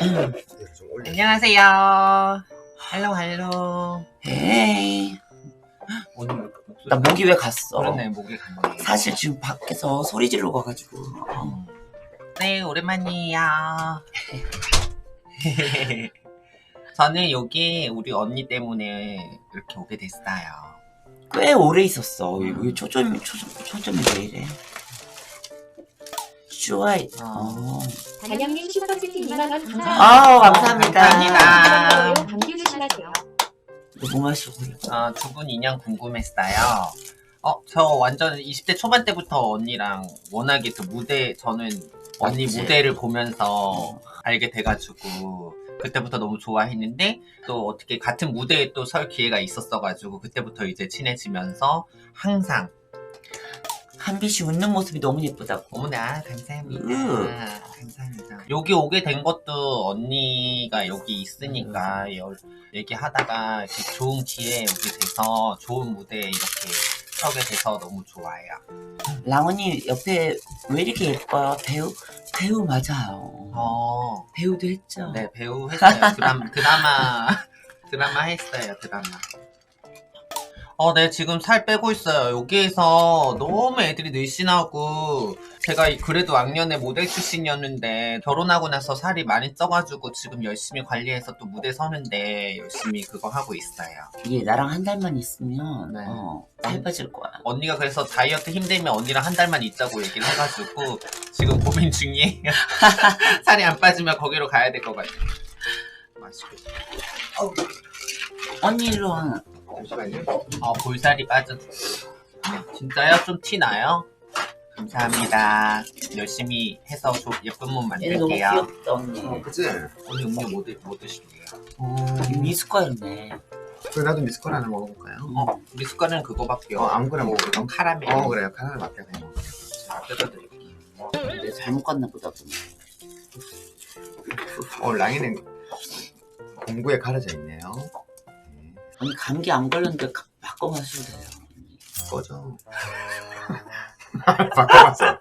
올려. 안녕하세요. 할로 할로. 에이, 오늘 목소리 나 목이 왜 갔어? 그러네 목이 갔네. 사실 지금 밖에서 소리 지르고 가가지고. 음. 네 오랜만이에요. 저는 여기 우리 언니 때문에 이렇게 오게 됐어요. 꽤 오래 있었어. 왜 초점이, 초점, 초점이 왜 이래? 슈아이, 어. 단양님 슈퍼채팅 2만원 감사합니다. 아우, 감사합니다. 감사합니다. 감기 조심하세요. 너무 맛있어 보여. 어, 두분 인연 궁금했어요. 어, 저 완전 20대 초반 때부터 언니랑 워낙에 그 무대, 저는 언니 맞지? 무대를 보면서 알게 돼가지고, 그때부터 너무 좋아했는데, 또 어떻게 같은 무대에 또 설 기회가 있었어가지고, 그때부터 이제 친해지면서 항상, 한비 씨 웃는 모습이 너무 예쁘다고. 어머나, 감사합니다. 음. 감사합니다. 여기 오게 된 것도 언니가 여기 있으니까, 열- 얘기하다가 이렇게 좋은 기회에 오게 돼서, 좋은 무대에 이렇게 서게 돼서 너무 좋아요. 랑언니 옆에 왜 이렇게 예뻐요? 배우? 배우 맞아요. 어, 배우도 했죠? 네, 배우 했어요. 드라마, 드라마, 드라마 했어요, 드라마. 어, 네, 지금 살 빼고 있어요. 여기에서 너무 애들이 늘씬하고, 제가 이- 그래도 왕년에 모델 출신이었는데, 결혼하고 나서 살이 많이 쪄가지고, 지금 열심히 관리해서 또 무대 서는데, 열심히 그거 하고 있어요. 얘 나랑 한 달만 있으면, 네. 어, 살 빠질 거야. 언니가 그래서 다이어트 힘들면 언니랑 한 달만 있자고 얘기를 해가지고, 지금 고민 중이에요. 살이 안 빠지면 거기로 가야 될 것 같아요. 맛있겠다. 언니 일로 와. 잠시만요. 어, 볼살이 빠졌. 진짜요? 좀 티 나요? 감사합니다. 열심히 해서 좀 예쁜 몸얘 너무 만들게요. 귀엽다, 언니. 어, 그치? 오늘 음료 뭐, 드, 뭐 드실게요? 미숫가루네. 그 나도 미스콜 하나 먹어볼까요? 어, 우리 숟가락은 그거밖에 어, 아무거나? 이건 카라멜. 어, 그래요. 카라멜 맡겨 그냥 먹을게요. 자, 뜯어드릴게요. 내가 잘못 갔나 보다, 보니. 어, 랑이는 공구에 가려져 있네요. 네, 언니 감기 안 걸렸는데 가- 바꿔 마셔도 돼요. 꺼져. 바꿔봤어.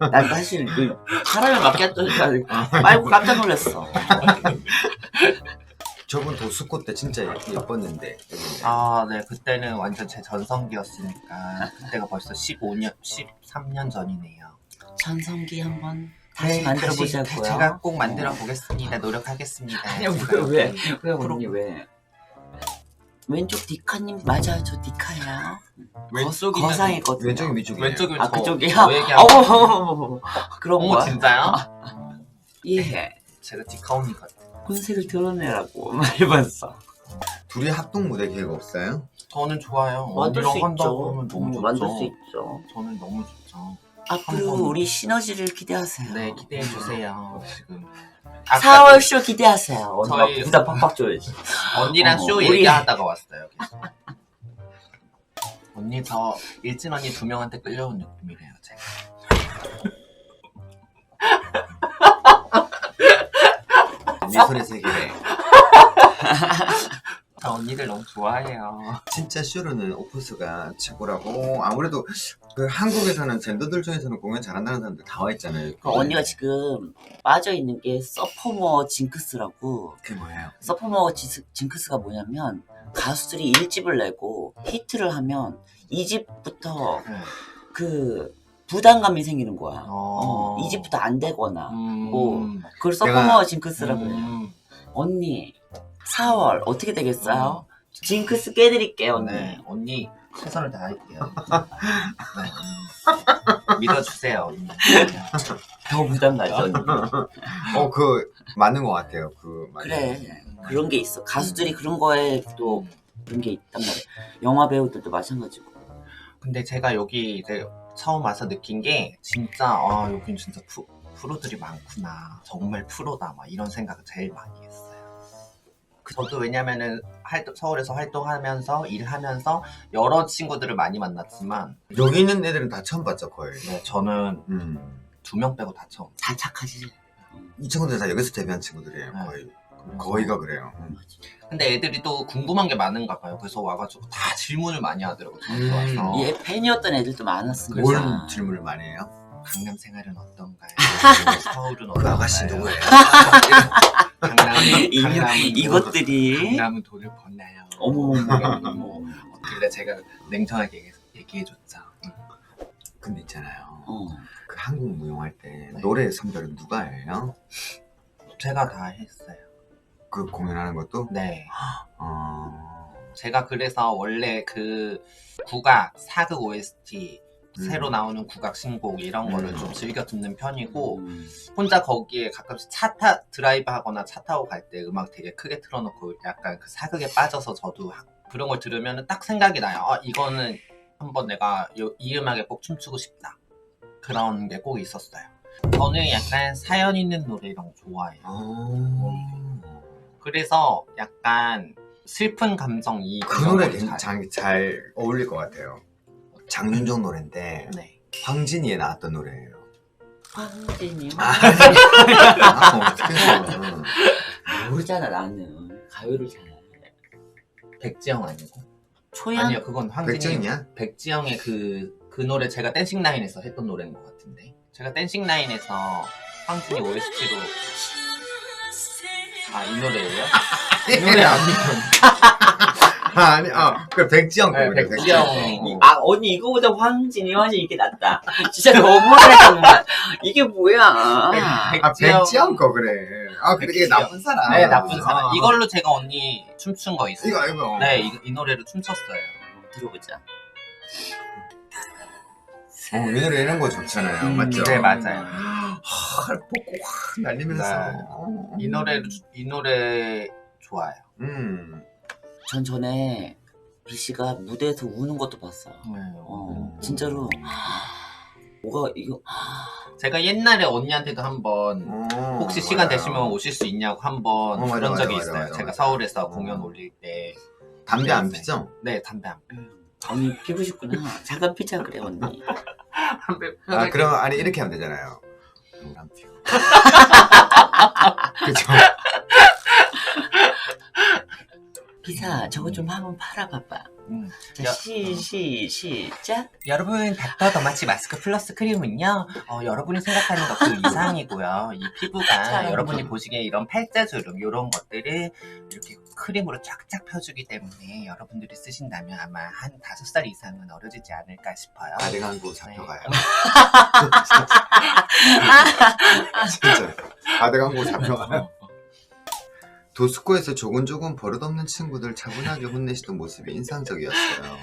난 사실 그 사람을 맡겼더니까 말고 깜짝 놀랐어. 저분 도수코 때 진짜 예뻤는데. 아, 네. 그때는 완전 제 전성기였으니까. 그때가 벌써 15년, 13년 전이네요. 전성기 한번 다시 만들어 다시 보자고요. 제가 꼭 만들어 보겠습니다. 노력하겠습니다. 아니, 왜, 제가 왜? 여기 왜 프로- 언니 왜? 왼쪽 디카님 맞아요, 저 디카예요. 왼쪽이 거상이거든요. 왼쪽이 위쪽이. 왼쪽이 아 저- 그쪽이요? 저 얘기하고 어머. 그런 어머 거야? 진짜요? 예. 제가 디카오니 같아. 본색을 드러내라고 말해봤어. 둘이 합동 무대 계획 없어요? 저는 좋아요. 만들 수 언니랑 있죠. 한다고 하면 너무 음, 좋죠. 만들 수 있죠. 저는 너무 좋죠. 앞으로 한번. 우리 시너지를 기대하세요. 네 기대해 주세요. 지금 4월 쇼 기대하세요. 언니가 저희- 부담 팍팍 줘야지. 언니랑 어, 쇼 우리- 얘기하다가 왔어요. 언니 저 일진 언니 두 명한테 끌려온 느낌이래요. 제가. 미소의 세계래. 저 언니들 너무 좋아해요. 진짜 쇼로는 오프스가 최고라고 아무래도 그 한국에서는 젠더들 중에서는 공연 잘한다는 사람들 다 와 있잖아요. 그 언니가 지금 빠져 있는 게 서포머 징크스라고. 그게 뭐예요? 서포머 지- 징크스가 뭐냐면 가수들이 1집을 내고 히트를 하면 2집부터 네. 그 부담감이 생기는 거야. 어. 어, 2집부터 안 되거나. 음. 뭐, 그걸 서포머 징크스라고 해요. 음. 언니 4월 어떻게 되겠어요? 징크스 깨드릴게요 언니. 네, 언니 최선을 다할게요. 네. 믿어주세요, 언니. 더 부담 나죠 언니. 어, 그 맞는 것 같아요. 그것 그래. 그런 게 있어. 가수들이 그런 거에 또 그런 게 있단 말이야. 영화 배우들도 마찬가지고. 근데 제가 여기 이제 처음 와서 느낀 게 진짜 아 여긴 진짜 프, 프로들이 많구나. 정말 프로다. 막 이런 생각을 제일 많이 했어요. 그 저도 왜냐면은 활동, 서울에서 활동하면서 일하면서 여러 친구들을 많이 만났지만 여기 있는 애들은 다 처음 봤죠 거의. 네, 저는 음. 두 명 빼고 다 처음. 다 착하지. 이 친구들 다 여기서 데뷔한 친구들이에요 네. 거의. 거의가 그래요. 음. 근데 애들이 또 궁금한 게 많은가 봐요. 그래서 와가지고 다 질문을 많이 하더라고요. 음. 와서. 얘 팬이었던 애들도 많았으니까. 뭘 질문을 많이 해요? 강남 생활은 어떤가요? 서울은 그 어떤가요? 아가씨 누구예요? 이, 강남은 이것들이 강남은 돈을 벗나요? 어머머머 뭐 어길래 제가 냉정하게 얘기- 얘기해줬죠. 응. 근데 있잖아요. 어. 그 한국 무용할 때 네. 노래 선별은 누가 해요? 제가 다 했어요. 그 공연하는 것도? 네. 어... 제가 그래서 원래 그 국악, 사극 OST, 음. 새로 나오는 국악 신곡 이런 거를 음. 좀 즐겨 듣는 편이고 음. 혼자 거기에 가끔씩 차 타 드라이브 하거나 차 타고 갈 때 음악 되게 크게 틀어놓고 약간 그 사극에 빠져서 저도 하- 그런 걸 들으면 딱 생각이 나요. 아 이거는 한번 내가 요- 이 음악에 꼭 춤추고 싶다. 그런 게 꼭 있었어요. 저는 약간 사연 있는 노래 이런 거 좋아해요. 어... 그래서 약간 슬픈 감정 이 그 노래 걸 잘- 굉장히 잘 어울릴 것 같아요. 장윤정 노래인데 네. 황진이에 나왔던 노래예요. 황진이요? 아, 어떡해서. 모르잖아 나는 가요를 잘 백지영 아니고? 초연 아니요, 그건 황진이. 백정이냐? 백지영의 그, 그 노래 제가 댄싱 라인에서 했던 노래인 것 같은데. 제가 댄싱 라인에서 황진이 OST로 아, 이 노래예요? 이 노래 아니면 아니, 아, 그 백지영 네, 곡이래, 백지영. 어. 아 언니 이거보다 황진이 황진이 이게 낫다 진짜 너무해 정말 이게 뭐야 아, 백지영. 백지영 거 그래. 아, 근데 이게 백지영. 나쁜 사람. 네, 나쁜 사람. 아. 이걸로 제가 언니 춤춘 거 있어요. 이거, 이거. 네, 이, 이 노래로 춤췄어요. 들어보자 어, 이 노래 이런 거 좋잖아요. 음, 맞죠? 네, 맞아요. 하, 뽀뽀 확 날리면서. 네. 어. 이 노래, 이 노래 좋아요. 음. 전 전에 B 씨가 무대에서 우는 것도 봤어 네. 어 진짜로 뭐가 이거 제가 옛날에 언니한테도 한번 어, 혹시 시간 맞아요. 되시면 오실 수 있냐고 한번 어, 맞아, 그런 맞아, 적이 맞아, 있어요. 맞아, 제가 맞아. 서울에서 음. 공연 올릴 때. 담배 안 네, 피죠? 네, 담배 안 언니 피고 싶구나 잠깐 피자 그래 언니 담배 아, 그럼, 아니, 이렇게 하면 되잖아요. 안 피고. 그죠? 저거 좀 한번 팔아봐봐 음. 자 야, 시, 시, 시작 여러분, 닥터 더마치 마스크 플러스 크림은요, 어, 여러분이 생각하는 것 그 이상이고요. 이 피부가 참. 여러분이 보시기에 이런 팔자주름, 이런 것들을 이렇게 크림으로 쫙쫙 펴주기 때문에 여러분들이 쓰신다면 아마 한 다섯 살 이상은 어려지지 않을까 싶어요. 가드강구 잡혀가요. 네. 진짜. 가드강구 잡혀가요. 도스코에서 조곤조곤 버릇없는 친구들 차분하게 혼내시던 모습이 인상적이었어요.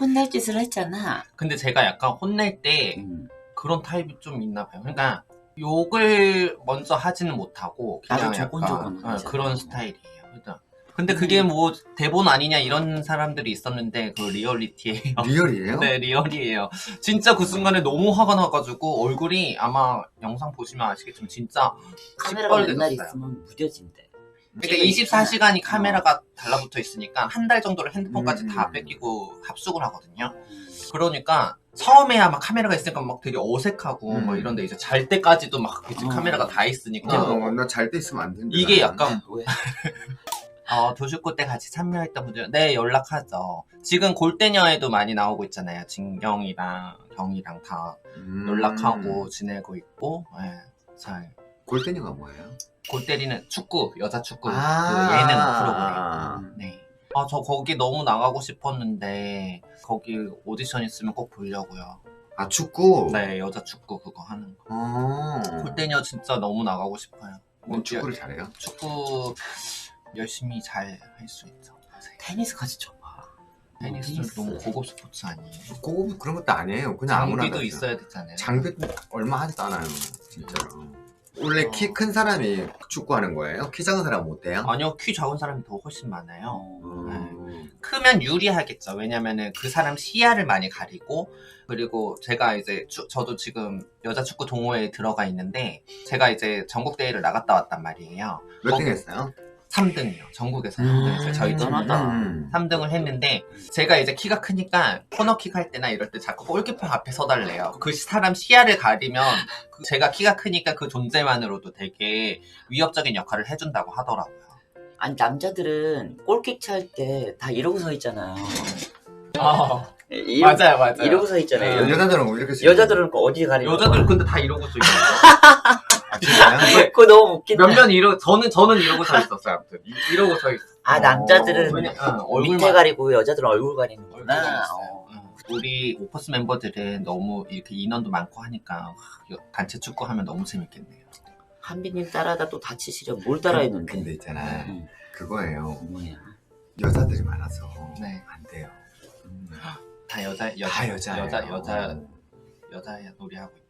혼날 짓을 했잖아 근데 제가 약간 혼낼 때 음. 그런 타입이 좀 있나 봐요. 그러니까 욕을 먼저 하지는 못하고 그냥 나도 조곤조곤 약간 어. 그런 스타일이에요. 그러니까 근데 그게 음. 뭐 대본 아니냐 이런 사람들이 있었는데 그 리얼리티예요. 리얼이에요? 네 리얼이에요. 진짜 그 순간에 너무 화가 나가지고 얼굴이 아마 영상 보시면 아시겠지만 진짜 카메라가 맨날. 있으면 무뎌진대 그러니까 24시간이 카메라가 달라붙어 있으니까 한 달 정도를 핸드폰까지 음. 다 뺏기고 합숙을 하거든요. 그러니까 처음에야 막 카메라가 있으니까 막 되게 어색하고 음. 막 이런데 이제 잘 때까지도 막 이제 어. 카메라가 다 있으니까 어, 나잘 때 있으면 안 된다. 이게 약간 왜? 어, 도슈코 때 같이 참여했던 분들 네 연락하죠. 지금 골대녀에도 많이 나오고 있잖아요. 진경이랑 경이랑 다 음. 연락하고 지내고 있고 예, 잘. 골대녀가 뭐예요? 골 때리는 축구 여자 축구 아. 그 예능 프로그램. 아. 네. 아, 저 거기 너무 나가고 싶었는데, 거기 오디션 있으면 꼭 보려고요. 아, 축구? 네, 여자 축구 그거 하는 거. 어. 골대녀 진짜 너무 나가고 싶어요. 뭐 축구를 잘해요? 축구 열심히 잘 할 수 있죠. 테니스 같이 쳐봐 테니스는 테니스. 너무 고급 스포츠 아니에요. 꼭 그런 것도 아니에요. 그냥 아무나. 장비도. 있어야 되잖아요. 장비 얼마 하지도 않아요. 진짜로. 원래 어. 키 큰 사람이 축구하는 거예요? 키 작은 사람은 못해요? 아니요, 키 작은 사람이 더 훨씬 많아요. 어. 음. 크면 유리하겠죠. 왜냐면은 그 사람 시야를 많이 가리고 그리고 제가 이제 추- 저도 지금 여자 축구 동호회에 들어가 있는데 제가 이제 전국 대회를 나갔다 왔단 말이에요. 몇등 어. 했어요? 3등이요. 전국에서 음, 3등 했어요. 저희 팀 대단하다. 음. 3등을 했는데 제가 이제 키가 크니까 코너킥 할 때나 이럴 때 자꾸 골키퍼 앞에 서달래요. 그 사람 시야를 가리면 그 제가 키가 크니까 그 존재만으로도 되게 위협적인 역할을 해준다고 하더라고요. 아니 남자들은 골킥 찰 때 다 이러고 서 있잖아요 어, 이, 맞아요, 맞아요. 이러고 서 있잖아요. 네. 여자들은 뭐 이렇게 쓰 여자들은 그 어디 가리는 여자들은 근데 다 이러고 서 있어요. 아, 진짜요? 그거 너무 웃긴다. 몇몇 이러 저는 저는 이러고 서 있었어요. 아무튼 이- 이러고 서 있어. 아 남자들은 왜냐, 어, 얼굴만 밑에 가리고 여자들은 얼굴 얼굴만 가리는구나. 있어요. 어. 응. 우리 오퍼스 멤버들은 너무 이렇게 인원도 많고 하니까 와, 이거 단체 축구 하면 너무 재밌겠네요. 한비님 따라다 또 다치시려 뭘 따라했는데? 근데 있잖아 응. 그거예요 뭐야? 여자들이 많아서 네. 안 돼요 다 여자 여자 다 여자예요 여자 여자 여자 놀이 하고 있죠.